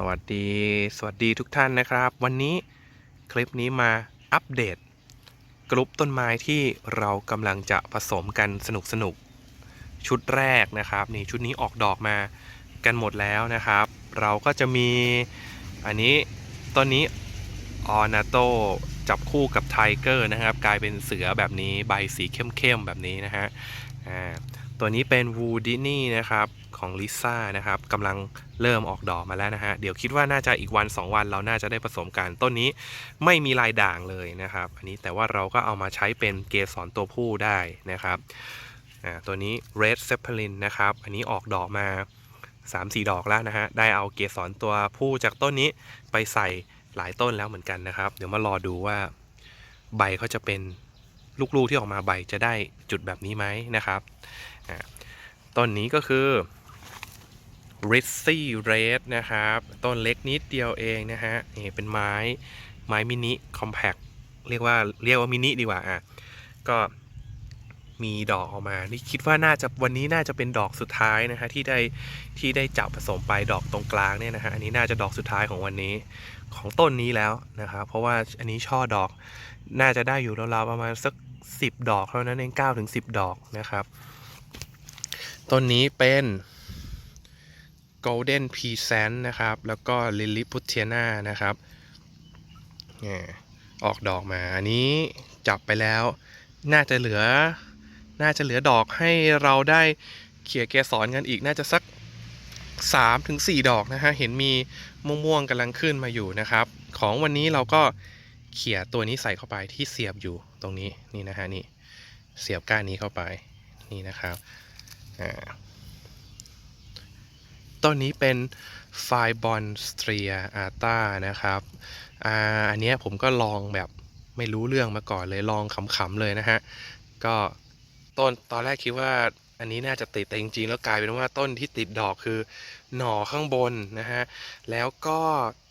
สวัสดี สวัสดีทุกท่านนะครับ วันนี้คลิปนี้มาอัปเดต กลุ่มต้นไม้ที่เรากำลังจะผสมกันสนุกสนุกชุดแรกนะครับ นี่ชุดนี้ออกดอกมากันหมดแล้วนะครับ เราก็จะมีอันนี้ต้นนี้ออนาโตจับคู่กับไทเกอร์นะครับ กลายเป็นเสือแบบนี้ใบสีเข้มๆแบบนี้นะฮะอ่าตัวนี้เป็นวูดินี่นะครับของลิซ่านะครับกำลังเริ่มออกดอกมาแล้วนะฮะ เดี๋ยวคิดว่าน่าจะอีกวัน 2 วันเราน่าจะได้ผสมกันต้นนี้ไม่มีลายด่างเลยนะครับ อันนี้แต่ว่าเราก็เอามาใช้เป็นเกสรตัวผู้ได้นะครับอ่าตัวนี้ Red Zeppelin นะครับ อันนี้ออกดอกมา 3-4 ดอกแล้วนะฮะ ได้เอาเกสรตัวผู้จากต้นนี้ไปใส่หลายต้นแล้วเหมือนกันนะครับ เดี๋ยวมารอดูว่าใบเขาจะเป็นลูกๆที่ออกมาใบจะได้จุดแบบนี้ไหมนะครับต้นนี้ก็คือ r i z z y Red นะครับ ต้นเล็กนิดเดียวเองนะฮะนี่เป็นไม้ไม้มินิคอมแพคเรียกว่าเรียกว่ามินิดีกว่าอะก็มีดอกออกมา นี่คิดว่าน่าจะวันนี้น่าจะเป็นดอกสุดท้ายนะฮะที่ได้ที่ได้จับผสมไปดอกตรงกลางเนี่ยนะฮะอันนี้น่าจะดอกสุดท้ายของวันนี้ของต้นนี้แล้วนะครับเพราะว่าอันนี้ช่อดอกน่าจะได้อยู่ราวๆประมาณสัก 10 ดอกเท่านั้นเอง9ถึง10 ดอกนะครับ ต้นนี้เป็น Golden p e s a n t นะครับ แล้วก็ Lilliputiana นะครับเนี่ยออกดอกมา อันนี้จับไปแล้ว น่าจะเหลือ น่าจะเหลือดอกให้เราได้เขี่ยเกสรกันอีกน่าจะสัก3ถึง4ดอกนะฮะ เห็นมีม่วงๆกำลังขึ้นมาอยู่นะครับ ของวันนี้เราก็เขี่ยตัวนี้ใส่เข้าไปที่เสียบอยู่ตรงนี้นี่นะฮะนี่เสียบก้านนี้เข้าไปนี่นะครับอ่า ต้นนี้เป็นไฟบอนสเตรียอาร์ตานะครับอ่าอันนี้ผมก็ลองแบบไม่รู้เรื่องมาก่อนเลยลองขำๆเลยนะฮะ ก็ต้นตอนแรกคิดว่าอันนี้น่าจะติดแต่จริงๆ แล้วกลายเป็นว่าต้นที่ติดดอกคือหน่อข้างบนนะฮะ แล้วก็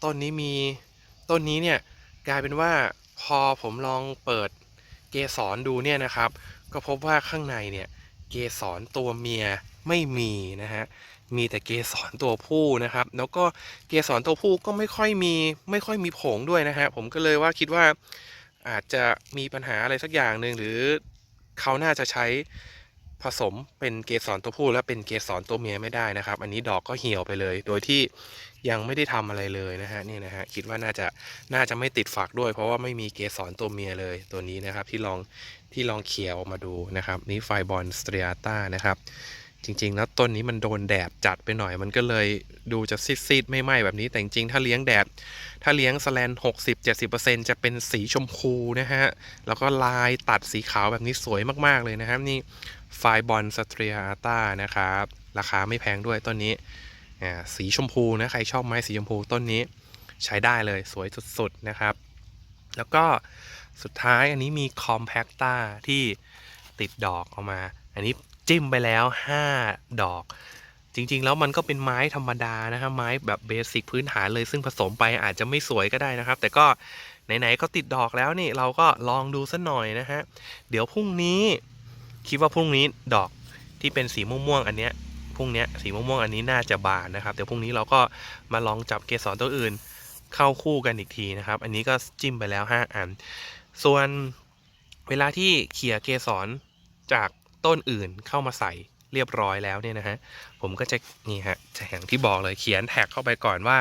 ต้นนี้มีต้นนี้เนี่ยกลายเป็นว่าพอผมลองเปิดเกสรดูเนี่ยนะครับ ก็พบว่าข้างในเนี่ย เกสรตัวเมียไม่มีนะฮะ มีแต่เกสรตัวผู้นะครับ แล้วก็เกสรตัวผู้ก็ไม่ค่อยมีไม่ค่อยมีผงด้วยนะฮะ ผมก็เลยว่าคิดว่าอาจจะมีปัญหาอะไรสักอย่างหนึ่งหรือเขาน่าจะใช้ ผสมเป็นเกสรตัวผู้และเป็นเกสรตัวเมียไม่ได้นะครับ อันนี้ดอกก็เหี่ยวไปเลย โดยที่ยังไม่ได้ทำอะไรเลยนะฮะนี่นะฮะคิดว่าน่าจะน่าจะไม่ติดฝักด้วย เพราะว่าไม่มีเกสรตัวเมียเลยตัวนี้นะครับ ที่ลองที่ลองเขียวออกมาดูนะครับนี่ไฟบอลสเตรียต้านะครับจริงๆ แล้วต้นนี้มันโดนแดดจัดไปหน่อยมันก็เลยดูจะซีดๆไม่ไหม้แบบนี้แต่จริงๆ ถ้าเลี้ยงแดด ถ้าเลี้ยงสแลน60-70%จะเป็นสีชมพูนะฮะ แล้วก็ลายตัดสีขาวแบบนี้สวยมากๆเลยนะครับนี่ ไฟบอลสเตรียอาร์ตานะครับ ราคาไม่แพงด้วยต้นนี้อ่าสีชมพูนะใครชอบไม้สีชมพูต้นนี้ใช้ได้เลยสวยสุดๆนะครับ แล้วก็สุดท้ายอันนี้มีคอมแพคตาที่ติดดอกออกมา อันนี้จิ้มไปแล้ว 5 ดอก จริงๆ แล้วมันก็เป็นไม้ธรรมดานะครับไม้แบบเบสิกพื้นฐานเลยซึ่งผสมไปอาจจะไม่สวยก็ได้นะครับ แต่ก็ไหนๆก็ติดดอกแล้วนี่เราก็ลองดูสัหน่อยนะฮะเดี๋ยวพรุ่งนี้ คิดว่าพรุ่งนี้ดอกที่เป็นสีม่วงๆอันเนี้ยพรุ่งเนี้ยสีม่วงๆอันนี้น่าจะบานนะครับเดี๋ยวพรุ่งนี้เราก็มาลองจับเกสรตัวอื่นเข้าคู่กันอีกทีนะครับ อันนี้ก็จิ้มไปแล้ว 5 อัน ส่วนเวลาที่เขี่ยเกสรจากต้นอื่นเข้ามาใส่เรียบร้อยแล้วเนี่ยนะฮะผมก็จะนี่ฮะจะอย่างที่บอกเลยเขียนแท็กเข้าไปก่อนว่า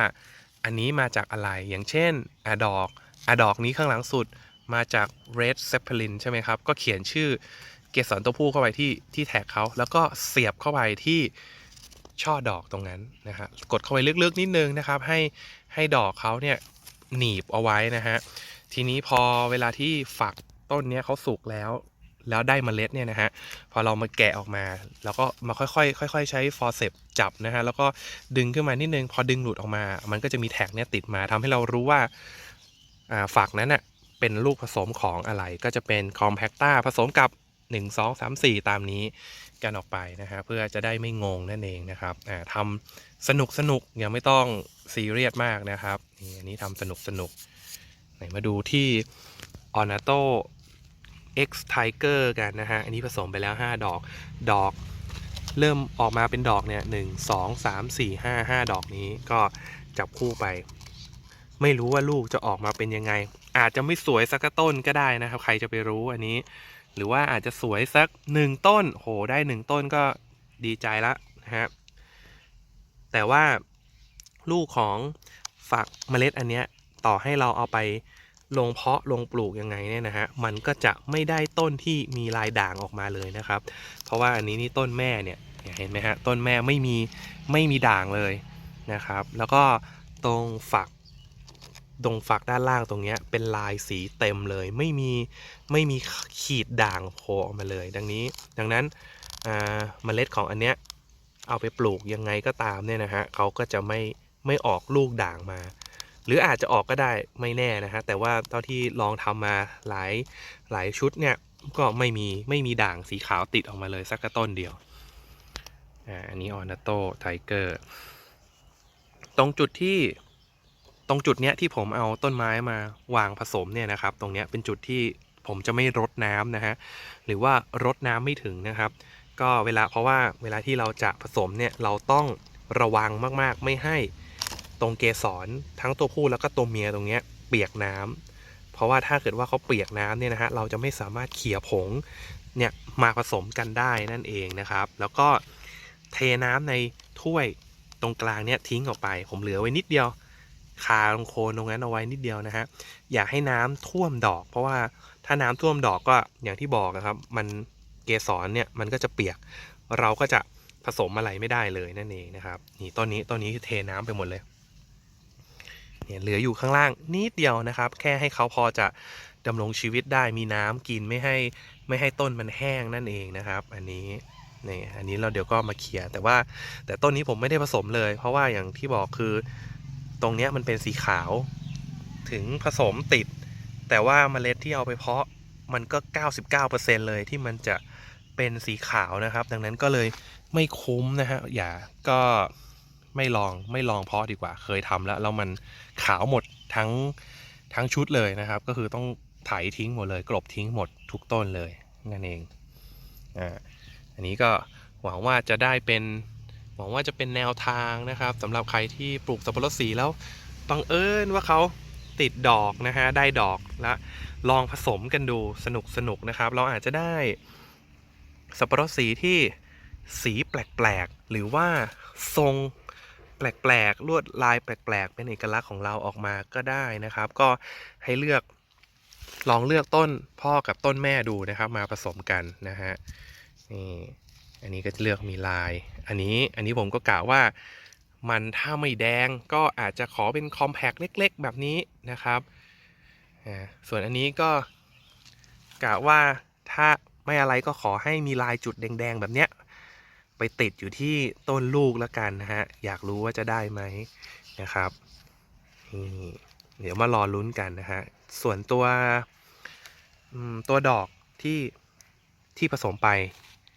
อันนี้มาจากอะไรอย่างเช่นอะดอกอะดอกนี้ข้างหลังสุดมาจาก Red Zeppelin ใช่ไหมครับ ก็เขียนชื่อ กสรตัวผู้เข้าไปที่ที่แท็กเขาแล้วก็เสียบเข้าไปที่ช่อดอกตรงนั้นนะฮะกดเข้าไปลึกๆนิดนึงนะครับ ให้ให้ดอกเขาเนี่ยหนีบเอาไว้นะฮะทีนี้พอเวลาที่ฝักต้นเนี้ยเขาสุกแล้วแล้วได้เมล็ดเนี่ยนะฮะพอเรามาแกะออกมา แล้วก็มาค่อยๆค่อย ๆ ใช้ฟอร์เซปจับนะฮะแล้วก็ดึงขึ้นมานิดนึงพอดึงหลุดออกมา มันก็จะมีแท็กเนี่ยติดมาทำให้เรารู้ว่าฝักนั้นอะเป็นลูกผสมของอะไรก็จะเป็นคอมแพคตาผสมกับ 1 2 3 4 ตามนี้กันออกไปนะฮะเพื่อจะได้ไม่งงนั่นเองนะครับอ่าทำสนุกสนุกยังไม่ต้องซีเรียสมากนะครับนี่อันนี้ทำสนุกสนุกไหนมาดูที่ออนาโต X Tiger กันนะฮะอันนี้ผสมไปแล้ว 5 ดอกดอกเริ่มออกมาเป็นดอกเนี่ยหนึ่งสองสามสี่ห้าห้าดอกนี้ก็จับคู่ไป ไม่รู้ว่าลูกจะออกมาเป็นยังไง อาจจะไม่สวยสักต้นก็ได้นะครับ ใครจะไปรู้อันนี้ หรือว่าอาจจะสวยสักหนึ่งต้น โหได้หนึ่งต้นก็ดีใจละนะฮะแต่ว่าลูกของฝักเมล็ดอันเนี้ยต่อให้เราเอาไปลงเพาะลงปลูกยังไงเนี่ยนะฮะมันก็จะไม่ได้ต้นที่มีลายด่างออกมาเลยนะครับ เพราะว่าอันนี้นี่ต้นแม่เนี่ยเนี่ยเห็นไหมฮะต้นแม่ไม่มีไม่มีด่างเลยนะครับ แล้วก็ตรงฝัก ตรงฝักด้านล่างตรงเนี้ยเป็นลายสีเต็มเลยไม่มีไม่มีขีดด่างโผล่ออกมาเลย ดังนี้ดังนั้นเมล็ดของอันเนี้ยเอาไปปลูกยังไงก็ตามเนี่ยนะฮะเขาก็จะไม่ไม่ออกลูกด่างมา หรืออาจจะออกก็ได้ไม่แน่นะฮะแต่ว่าเท่าที่ลองทำมาหลายหลายชุดเนี่ยก็ไม่มีไม่มีด่างสีขาวติดออกมาเลยสักต้นเดียวอ่าอันนี้ออนาโตไทเกอร์ตรงจุดที่ ตรงจุดเนี้ยที่ผมเอาต้นไม้มาวางผสมเนี่ยนะครับ ตรงเนี้ยเป็นจุดที่ผมจะไม่รดน้ำนะฮะหรือว่ารดน้ำไม่ถึงนะครับ ก็เวลาเพราะว่าเวลาที่เราจะผสมเนี่ยเราต้องระวังมากๆ ไม่ให้ตรงเกสรทั้งตัวผู้แล้วก็ตัวเมียตรงเนี้ยเปียกน้ำเพราะว่าถ้าเกิดว่าเขาเปียกน้ำเนี่ยนะฮะเราจะไม่สามารถเขี่ยผงเนี่ยมาผสมกันได้นั่นเองนะครับ แล้วก็เทน้ำในถ้วยตรงกลางเนี่ยทิ้งออกไป ผมเหลือไว้นิดเดียว คาลงโคนตรงนั้นเอาไว้นิดเดียวนะฮะอย่าให้น้ำท่วมดอก เพราะว่าถ้าน้ำท่วมดอกก็อย่างที่บอกนะครับ มันเกสรเนี่ยมันก็จะเปียก เราก็จะผสมอะไรไม่ได้เลยนั่นเองนะครับนี่ต้นนี้ต้นนี้เทน้ำไปหมดเลยเนี่ยเหลืออยู่ข้างล่างนิดเดียวนะครับ แค่ให้เขาพอจะดำรงชีวิตได้มีน้ำกินไม่ให้ไม่ให้ต้นมันแห้งนั่นเองนะครับ อันนี้นี่อันนี้เราเดี๋ยวก็มาเคลียร์แต่ว่าแต่ต้นนี้ผมไม่ได้ผสมเลย เพราะว่าอย่างที่บอกคือ ตรงนี้มันเป็นสีขาว ถึงผสมติด แต่ว่าเมล็ดที่เอาไปเพาะมันก็ 99%เลยที่มันจะเป็นสีขาวนะครับ ดังนั้นก็เลยไม่คุ้มนะฮะอย่าก็ไม่ลองไม่ลองเพาะดีกว่าเคยทำแล้วแล้วมันขาวหมดทั้งทั้งชุดเลยนะครับ ก็คือต้องไถทิ้งหมดเลย กลบทิ้งหมดทุกต้นเลยนั่นเองอ่าอันนี้ก็หวังว่าจะได้เป็น หวังว่าจะเป็นแนวทางนะครับสำหรับใครที่ปลูกสับปะรดสีแล้วบังเอิญว่าเขาติดดอกนะฮะได้ดอกแล้วลองผสมกันดูสนุกสนุกนะครับ เราอาจจะได้สับปะรดสีที่สีแปลกๆ หรือว่าทรงแปลกๆ ลวดลายแปลกๆ เป็นเอกลักษณ์ของเราออกมาก็ได้นะครับ ก็ให้เลือกลองเลือกต้นพ่อกับต้นแม่ดูนะครับ มาผสมกันนะฮะนี่ อันนี้ก็จะเลือกมีลาย อันนี้อันนี้ผมก็กะว่ามันถ้าไม่แดงก็อาจจะขอเป็นคอมแพกเล็ก ๆ แบบนี้นะครับ ส่วนอันนี้ก็กะว่าถ้าไม่อะไรก็ขอให้มีลายจุดแดง ๆ แบบเนี้ยไปติดอยู่ที่ต้นลูกแล้วกันนะฮะ อยากรู้ว่าจะได้ไหมนะครับ เดี๋ยวมารอลุ้นกันนะฮะ ส่วนตัวตัวดอกที่ที่ผสมไป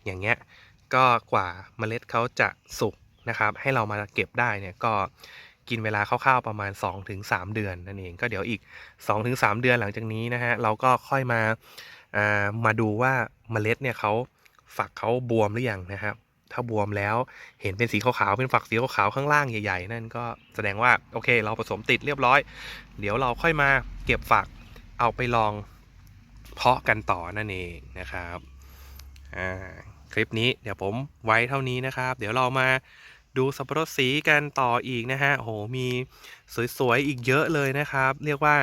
อย่างเงี้ย ก็กว่าเมล็ดเขาจะสุกนะครับ ให้เรามาเก็บได้เนี่ยก็กินเวลาคร่าวๆประมาณ 2-3 เดือนนั่นเองก็เดี๋ยวอีก 2-3 เดือนหลังจากนี้นะฮะเราก็ค่อยมาอ่ามาดูว่าเมล็ดเนี่ยเขาฝักเขาบวมหรือยังนะครับ ถ้าบวมแล้วเห็นเป็นสีขาวๆเป็นฝักสีขาวๆข้างล่างใหญ่ๆ นั่นก็แสดงว่าโอเค เราผสมติดเรียบร้อย เดี๋ยวเราค่อยมาเก็บฝักเอาไปลองเพาะกันต่อนั่นเองนะครับอ่า คลิปนี้เดี๋ยวผมไว้เท่านี้นะครับ เดี๋ยวเรามาดูสับปะรดสีกันต่ออีกนะฮะโหมีสวยๆอีกเยอะเลยนะครับ เรียกว่า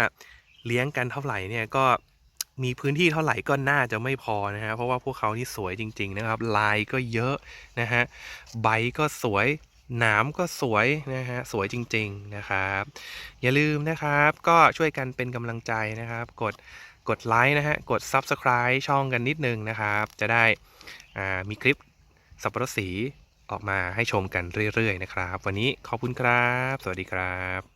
เลี้ยงกันเท่าไหร่เนี่ยก็มีพื้นที่เท่าไหร่ก็น่าจะไม่พอนะฮะเพราะว่าพวกเขานี่สวยจริง ๆ นะครับ ลายก็เยอะนะฮะใบก็สวยหนามก็สวยนะฮะสวยจริง ๆนะครับ อย่าลืมนะครับก็ช่วยกันเป็นกำลังใจนะครับ กดกดไลค์นะฮะกด Subscribe ช่องกันนิดนึงนะครับ จะได้ มีคลิปสับปะรดสีออกมาให้ชมกันเรื่อยๆนะครับ วันนี้ขอบคุณครับ สวัสดีครับ